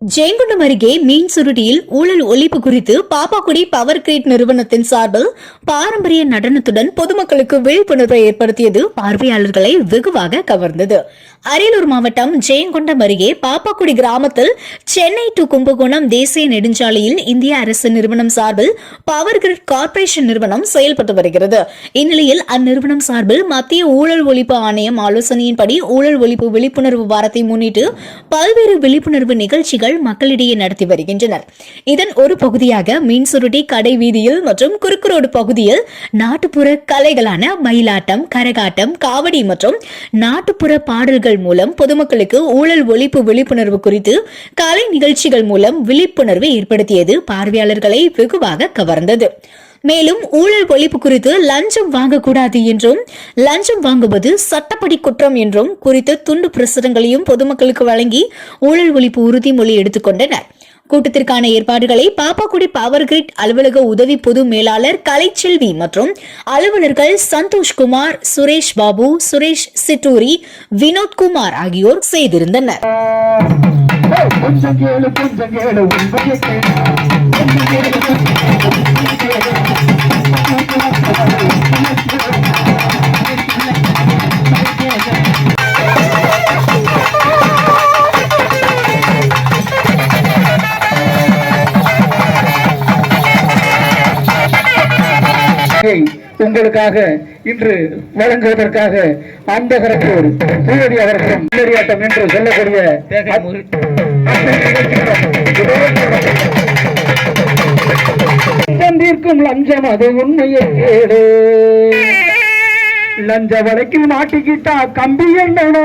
ஜெயங்கொண்டம் அருகே மீன் சுருட்டியில் ஊழல் ஒழிப்பு குறித்து பாப்பாக்குடி பவர் கிரேட் நிறுவனத்தின் சார்பில் பாரம்பரிய நடனத்துடன் பொதுமக்களுக்கு விழிப்புணர்வை ஏற்படுத்தியது பார்வையாளர்களை வெகுவாக கவர்ந்தது. அரியலூர் மாவட்டம் ஜெயங்கொண்டம் அருகே பாப்பாக்குடி கிராமத்தில் சென்னை டு கும்பகோணம் தேசிய நெடுஞ்சாலையில் இந்திய அரசு நிறுவனம் சார்பில் பவர் கிரிட் கார்ப்பரேஷன் நிறுவனம் செயல்பட்டு வருகிறது. இந்நிலையில் அந்நிறுவனம் சார்பில் மத்திய ஊழல் ஒழிப்பு ஆணையம் ஆலோசனையின்படி ஊழல் ஒழிப்பு விழிப்புணர்வு வாரத்தை முன்னிட்டு பல்வேறு விழிப்புணர்வு நிகழ்ச்சிகள் மக்களிடையே நடத்தி வருகின்றனர். இதன் ஒரு பகுதியாக மீன்சுருட்டி கடை வீதியில் மற்றும் குறுக்கு ரோடு பகுதியில் நாட்டுப்புற கலைகளான மயிலாட்டம் கரகாட்டம் காவடி மற்றும் நாட்டுப்புற பாடல்கள் மூலம் பொதுமக்களுக்கு ஊழல் ஒழிப்பு விழிப்புணர்வு குறித்து கலை நிகழ்ச்சிகள் மூலம் விழிப்புணர்வை ஏற்படுத்தியது பார்வையாளர்களை வெகுவாக கவர்ந்தது. மேலும் ஊழல் ஒழிப்பு குறித்து லஞ்சம் வாங்கக்கூடாது என்றும் லஞ்சம் வாங்குவது சட்டப்படி குற்றம் என்றும் குறித்த துண்டு பிரசுரங்களையும் பொதுமக்களுக்கு வழங்கி ஊழல் ஒழிப்பு உறுதிமொழி எடுத்துக்கொண்டனர் கூட்டத்திற்கான ஏற்பாடுகளை பாப்பாக்குடி பவர் கிரிட் அலுவலக உதவி பொது மேலாளர் கலைச்செல்வி மற்றும் அலுவலர்கள் சந்தோஷ்குமார் சுரேஷ் பாபு சுரேஷ் சிட்டூரி வினோத்குமார் ஆகியோர் செய்திருந்தனர். கொஞ்சம் கேளு கொஞ்சம் கேளு. உங்களுக்காக இன்று வழங்குவதற்காக அந்தகரத்தூர் பூவடி அவர்களும் உள்ளடியாட்டம் என்று சொல்லக்கூடிய தீர்க்கும் லஞ்சம் அது உண்மையை கேடு. லஞ்ச வழக்கில் மாட்டிக்கிட்டா கம்பி என்னடோ?